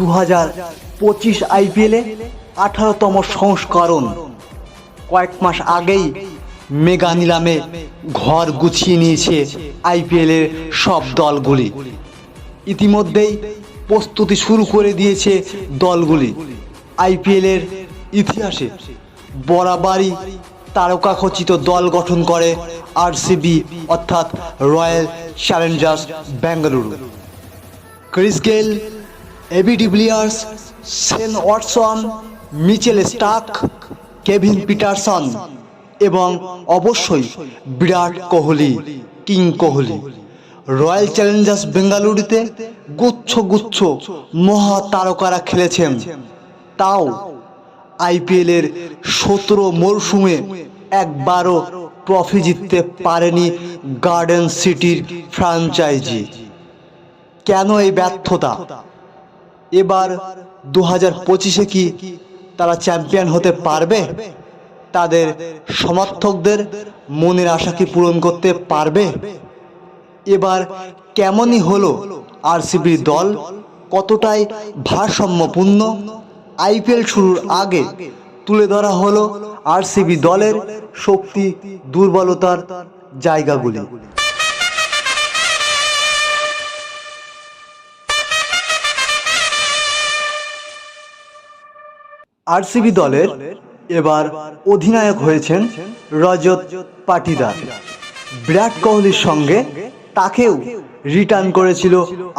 দু হাজার পঁচিশ আইপিএলে আঠারোতম সংস্করণ। কয়েক মাস আগেই মেগা নিলামে ঘর গুছিয়ে নিয়েছে আইপিএলের সব দলগুলি। ইতিমধ্যেই প্রস্তুতি শুরু করে দিয়েছে দলগুলি। আইপিএলের ইতিহাসে বরাবরই তারকাখচিত দল গঠন করে আরসিবি অর্থাৎ royal challengers Bengaluru Chris Gayle AB de Villiers Shane Watson Mitchell Starc Kevin Pietersen এবং অবশ্যই Virat Kohli, king Kohli. Royal challengers বেঙ্গালুরুতে গুচ্ছ গুচ্ছ মহা তারকারা খেলেছেন। তাও আইপিএলের সতেরো মরশুমে একবারও ট্রফি জিততে পারেনি গার্ডেন সিটির ফ্র্যাঞ্চাইজি কেন এই ব্যর্থতা? এবার দু হাজার পঁচিশে কি তারা চ্যাম্পিয়ন হতে পারবে? তাদের সমর্থকদের মনের আশা কি পূরণ করতে পারবে? এবার কেমনই হলো আরসিবির দল? কতটাই ভারসাম্যপূর্ণ? আইপিএল শুরুর আগে তুলে ধরা হলো আরসিবি দলের শক্তি, দুর্বলতার জায়গাগুলি। আরসিবি দলের এবার অধিনায়ক হয়েছেন রজত পাটিদার। বিরাট কোহলির সঙ্গে তাকেও রিটার্ন করেছিল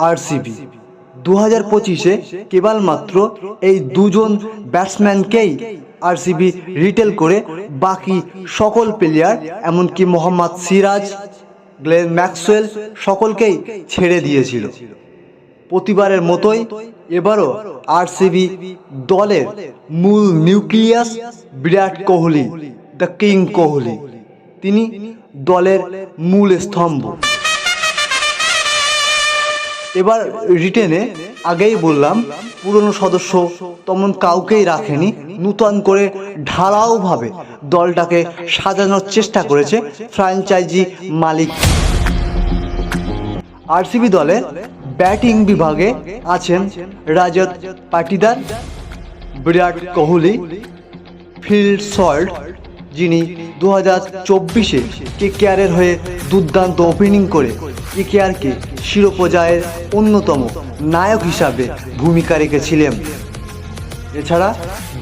আরসিবি। দু হাজার পঁচিশে কেবলমাত্র এই দুজন ব্যাটসম্যানকেই আরসিবি রিটেল করে বাকি সকল প্লেয়ার এমনকি মোহাম্মদ সিরাজ, গ্লেন ম্যাক্সওয়েল সকলকেই ছেড়ে দিয়েছিল। প্রতিবারের মতোই এবারও আরসিবি দলের মূল nucleus Virat Kohli, the king Kohli. তিনি দলের মূল স্তম্ভ। এবার রিটেনে আগেই বললাম, পুরনো সদস্য তেমন কাউকেই রাখেনি। নূতন করে ঢালাওভাবে দলটাকে সাজানোর চেষ্টা করেছে ফ্র্যাঞ্চাইজি মালিক। আরসিবি দলে ব্যাটিং বিভাগে আছেন রাজত পাটিদার, বিরাট কোহলি ফিল্ড সল্ট, যিনি দু হাজার চব্বিশে কেকেআরের হয়ে দুর্দান্ত ওপেনিং করে কেকেআরকে শিরোপজায়ের অন্যতম নায়ক হিসাবে ভূমিকা রেখেছিলেন। এছাড়া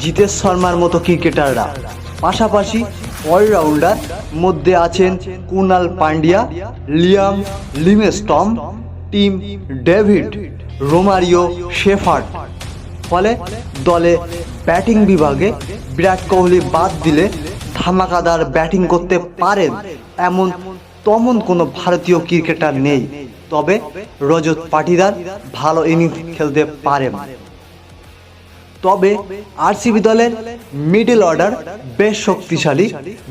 জিতেশ শর্মার মতো ক্রিকেটাররা, পাশাপাশি অলরাউন্ডার মধ্যে আছেন Kunal Pandya, Liam Livingstone Tim David, Romario Shepherd. ফলে দলে ব্যাটিং বিভাগে বিরাট কোহলি বাদ দিলে ধামাকাদার ব্যাটিং করতে পারেন এমন তেমন কোনো ভারতীয় ক্রিকেটার নেই। তবে রজত পাটিদার ভালো ইনিংস খেলতে পারেন। তবে আরসিবি দলের মিডল অর্ডার বেশ শক্তিশালী,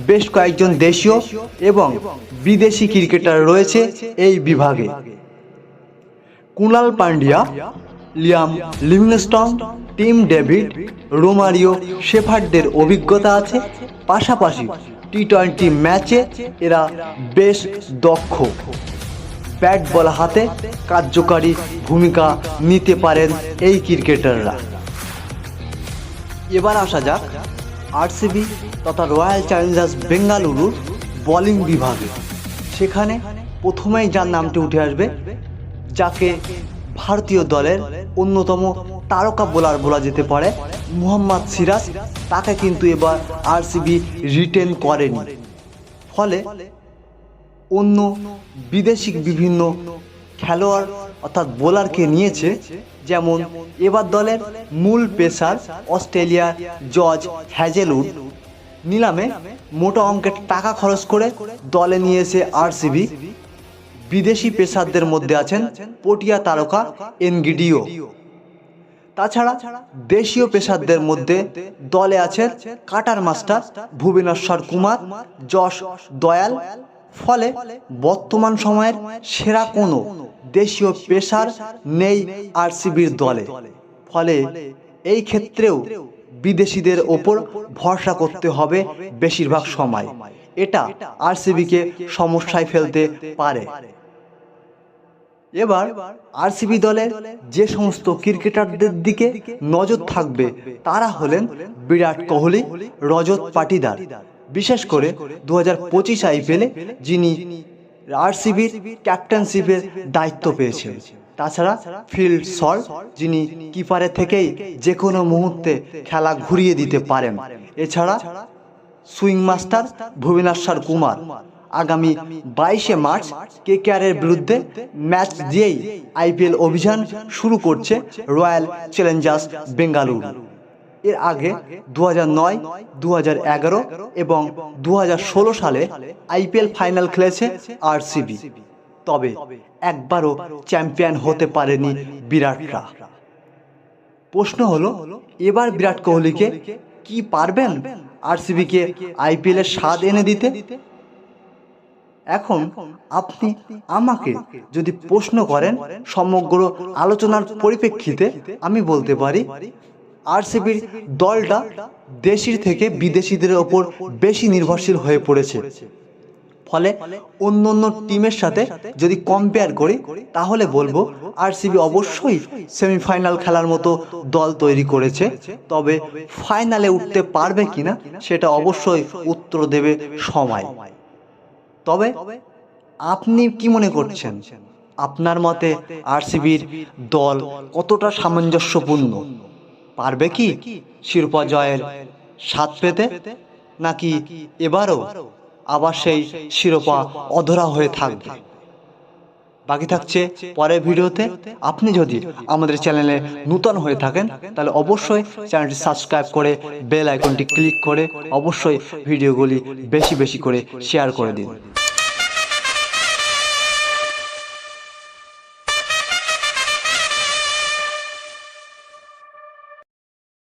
বেশ কয়েকজন দেশীয় এবং বিদেশি ক্রিকেটার রয়েছে এই বিভাগে। Kunal Pandya Liam Livingstone, Tim David, Romario শেফার্ডদের অভিজ্ঞতা আছে। পাশাপাশি টি টোয়েন্টি ম্যাচে এরা বেশ দক্ষ। ব্যাট বল হাতে কার্যকারী ভূমিকা নিতে পারেন এই ক্রিকেটাররা। এবার আসা যাক আরসিবি তথা রয়্যাল চ্যালেঞ্জার্স বেঙ্গালুরুর বোলিং বিভাগে। সেখানে প্রথমেই যার নামটি উঠে আসবে যাকে ভারতীয় দলের অন্যতম তারকা বোলার বলা যেতে পারে, মোহাম্মদ সিরাজ, তাকে কিন্তু এবার আরসিবি রিটেন করেনি। ফলে অন্য বিদেশি বিভিন্ন খেলোয়াড় অর্থাৎ বোলারকে নিয়েছে, যেমন এবার দলের মূল পেসার অস্ট্রেলিয়ার জর্জ হ্যাজেলউড। নিলামে মোটা অঙ্কের টাকা খরচ করে দলে নিয়েছে আরসিবি বিদেশি পেসারদের মধ্যে আছেন পটিয়া তারকা এনগিডিও। তাছাড়া দেশীয় পেশারদের মধ্যে দলে আছেন কাটার মাস্টার ভুবনেশ্বর কুমার, যশ দয়াল, ফলে বর্তমান সময়ের সেরা কোনো দেশীয় পেশার নেই আরসিবির দলে। ফলে এই ক্ষেত্রেও বিদেশিদের ওপর ভরসা করতে হবে বেশিরভাগ সময়। এটা আরসিবিকে সমস্যায় ফেলতে পারে। এবার আরসিবি দলের যে সমস্ত ক্রিকেটারদের দিকে নজর থাকবে, তারা হলেন বিরাট কোহলি, রজত পাটিদার। বিশেষ করে দু হাজার পঁচিশ আইপিএলে যিনি আরসিবির ক্যাপ্টেনশিপের দায়িত্ব পেয়েছেন। তাছাড়া ফিল্ড সল্ট যিনি কিপারের থেকেই যে কোনো মুহূর্তে খেলা ঘুরিয়ে দিতে পারেন। এছাড়া সুইং মাস্টার ভুবনেশ্বর কুমার। আগামী বাইশে মার্চ কেকেআরের বিরুদ্ধে ম্যাচ দিয়েই আইপিএল অভিযান শুরু করছে রয়্যাল চ্যালেঞ্জার্স বেঙ্গালুরু। এর আগে দু নয় দু এগারো এবং দু সালে আইপিএল ফাইনাল খেলেছে আরসিবি। তবে একবারও চ্যাম্পিয়ন হতে পারেনি বিরাটরা। প্রশ্ন হলো, এবার বিরাট কোহলিকে কি পারবেন? আরসিবিকে আইপিএল এর স্বাদ এনে দিতে? এখন আপনি আমাকে যদি প্রশ্ন করেন সমগ্র আলোচনার পরিপ্রেক্ষিতে, আমি বলতে পারি, আরসিবির দলটা দেশির থেকে বিদেশিদের ওপর বেশি নির্ভরশীল হয়ে পড়েছে। ফলে অন্য অন্য টিমের সাথে যদি কম্পেয়ার করি, তাহলে বলব আরসিবি অবশ্যই সেমিফাইনাল খেলার মতো দল তৈরি করেছে। তবে ফাইনালে উঠতে পারবে কিনা, সেটা অবশ্যই উত্তর দেবে সময়। তবে আপনি কি মনে করছেন? আপনার মতে আরসিবির দল কতটা সামঞ্জস্যপূর্ণ? পারবে কি শিরোপা জয়ের স্বাদ পেতে? নাকি এবারও আবার সেই শিরোপা অধরা হয়ে থাকবে? বাকি থাকছে পরের ভিডিওতে। আপনি যদি আমাদের চ্যানেলে নূতন হয়ে থাকেন, তাহলে অবশ্যই চ্যানেলটি সাবস্ক্রাইব করে বেল আইকনটি ক্লিক করে অবশ্যই ভিডিওগুলি বেশি বেশি করে শেয়ার করে দিন।